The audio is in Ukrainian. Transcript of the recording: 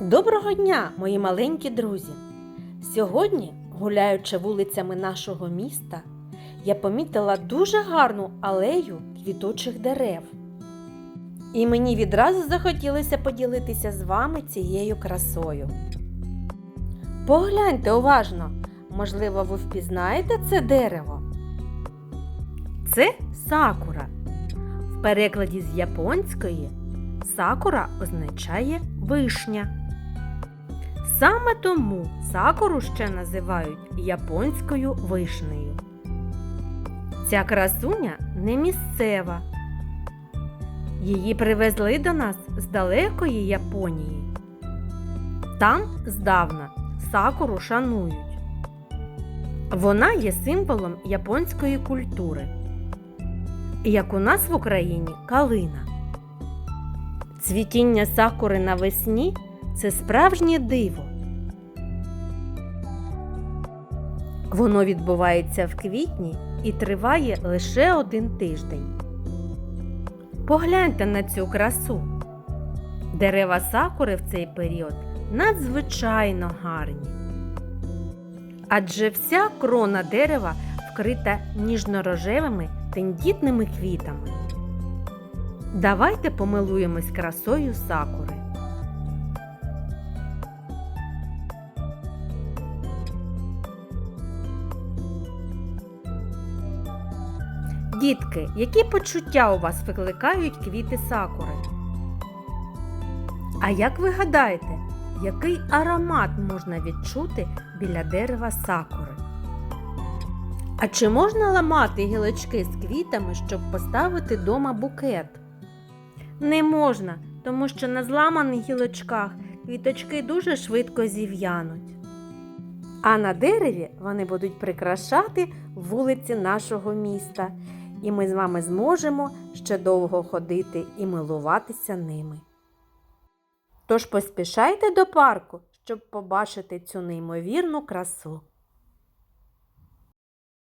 Доброго дня, мої маленькі друзі! Сьогодні, гуляючи вулицями нашого міста, я помітила дуже гарну алею квітучих дерев. І мені відразу захотілося поділитися з вами цією красою. Погляньте уважно, можливо, ви впізнаєте це дерево. Це сакура. В перекладі з японської сакура означає вишня. Саме тому сакуру ще називають японською вишнею. Ця красуня не місцева. Її привезли до нас з далекої Японії. Там здавна сакуру шанують. Вона є символом японської культури, як у нас в Україні калина. Цвітіння сакури навесні це справжнє диво. Воно відбувається в квітні і триває лише один тиждень. Погляньте на цю красу. Дерева сакури в цей період надзвичайно гарні. Адже вся крона дерева вкрита ніжно-рожевими тендітними квітами. Давайте помилуємось красою сакури. Дітки, які почуття у вас викликають квіти сакури? А як ви гадаєте, який аромат можна відчути біля дерева сакури? А чи можна ламати гілочки з квітами, щоб поставити дома букет? Не можна, тому що на зламаних гілочках квіточки дуже швидко зів'януть. А на дереві вони будуть прикрашати вулиці нашого міста, і ми з вами зможемо ще довго ходити і милуватися ними. Тож поспішайте до парку, щоб побачити цю неймовірну красу.